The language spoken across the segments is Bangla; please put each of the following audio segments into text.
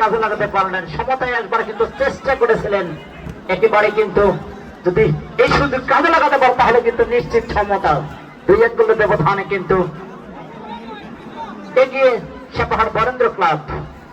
কাজে লাগাতে পারলেন সমতায় একবার কিন্তু চেষ্টা করেছিলেন। একেবারে কিন্তু যদি এই সুযোগ কাজে লাগাতে পার, তাহলে কিন্তু নিশ্চিত সমতা দুই এক গোলের ব্যবধানে কিন্তু এগিয়ে সেপাহাড় বরেন্দ্র ক্লাব,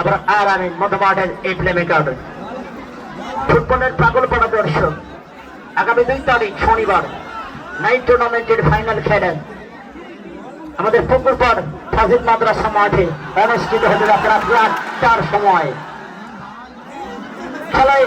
আবার আর আমি মধ্যমাঠের এই প্লে মেকার ফুটবলের পাগলপাড়া দর্শক, আগামী দুই তারিখ শনিবার, নাইট টুর্নামেন্টের ফাইনাল খেলেন। আমাদের পুকুরপাড় ফাজিল মাদ্রাসা মাঠে অনুষ্ঠিত হতে যাচ্ছে রাত আটটার সময়। খেলায়